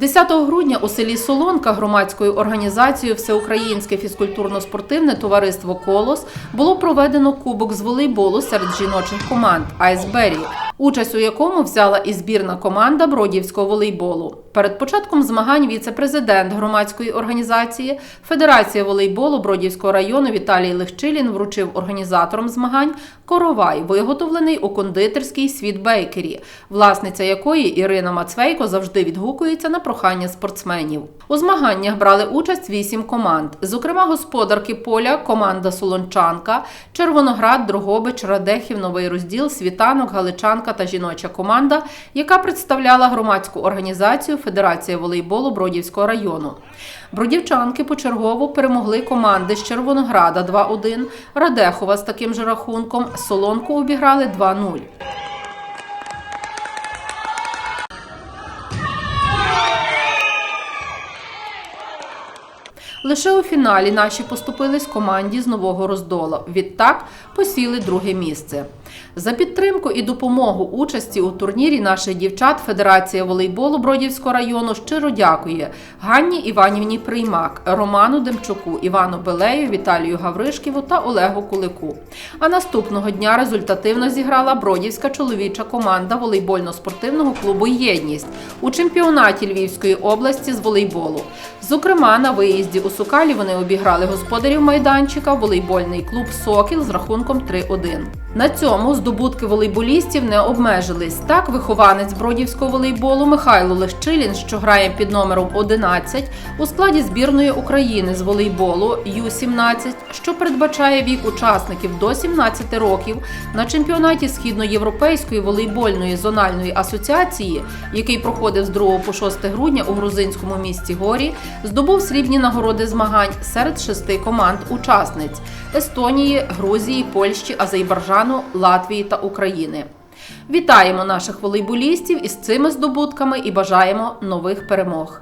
10 грудня у селі Солонка громадською організацією Всеукраїнське фізкультурно-спортивне товариство Колос було проведено кубок з волейболу серед жіночих команд Айсбері, участь у якому взяла і збірна команда бродівського волейболу. Перед початком змагань віце-президент громадської організації Федерація волейболу Бродівського району Віталій Легчилін вручив організаторам змагань коровай, виготовлений у кондитерській світ бейкері, власниця якої Ірина Мацвейко завжди відгукується на прохання спортсменів. У змаганнях брали участь вісім команд, зокрема господарки поля, команда Солончанка, Червоноград, Дрогобич, Радехів, Новий Розділ, Світанок, Галичанка та жіноча команда, яка представляла громадську організацію Федерація волейболу Бродівського району. Бродівчанки почергово перемогли команди з Червонограда 2-1, Радехова з таким же рахунком, Солонку обіграли 2-0. Лише у фіналі наші поступились команді з нового роздола. Відтак посіли друге місце. За підтримку і допомогу участі у турнірі наших дівчат Федерація волейболу Бродівського району щиро дякує Ганні Іванівні Приймак, Роману Демчуку, Івану Белею, Віталію Гавришківу та Олегу Кулику. А наступного дня результативно зіграла Бродівська чоловіча команда волейбольно-спортивного клубу Єдність у чемпіонаті Львівської області з волейболу. Зокрема, на виїзді у Сукалі вони обіграли господарів майданчика волейбольний клуб Сокіл з рахунком 3-1. На цьому здобутки волейболістів не обмежились. Так, вихованець бродівського волейболу Михайло Лещилін, що грає під номером 11, у складі збірної України з волейболу Ю-17, що передбачає вік учасників до 17 років на чемпіонаті Східноєвропейської волейбольної зональної асоціації, який проходив з 2 по 6 грудня у грузинському місті Горі, здобув срібні нагороди змагань серед шести команд учасниць Естонії, Грузії, Польщі, Азербайджану, Латвії та України. Вітаємо наших волейболістів із цими здобутками і бажаємо нових перемог.